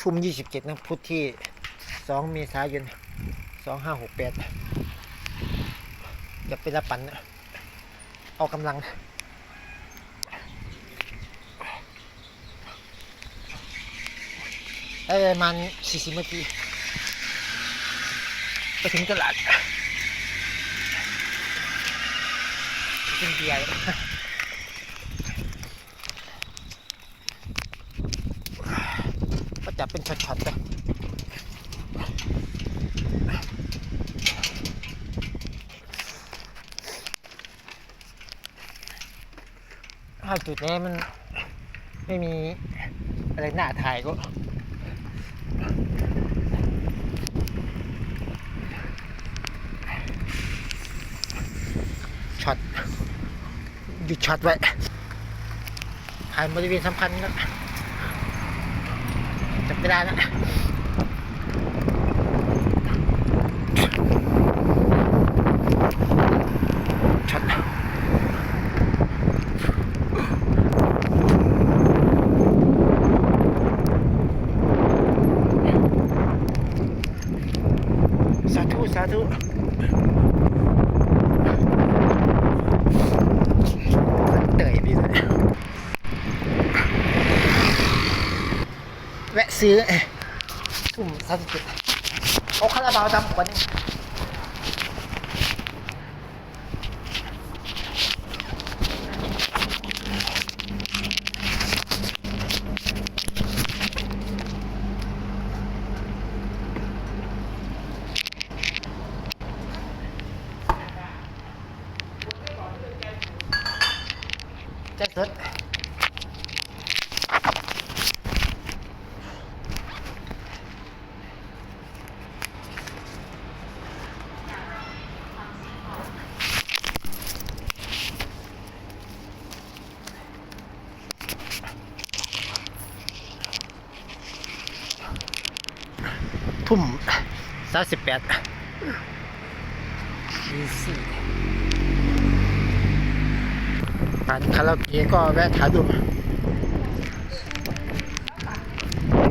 ทุ่มยี่สิบเจ็ดนะพุธที่สองเมษายนสองห้าหกแปดจะไปรับปันนะออกกำลังได้ประมาณสี่สิบนาทีไปถึงตลาดกินเบียร์ จับเป็นช็อตๆไปถ้าจุดนี้มันไม่มีอะไรหน้าถ่ายก็ช็อตหยุดช็อตไว้ผ่านบริเวณสำคัญแล้ว จับเวลาแล้วช็อตสาธุสาธุ เตยพี่เลย แวะซื้อทุ่มสามสิบเจ็ดเอาคาราบาวดำขวดหนึงแจ็คสด ทุ่มสามสิบแปดยี่สี่ร้านคาราโอเกะก็แวะถ่ายรูป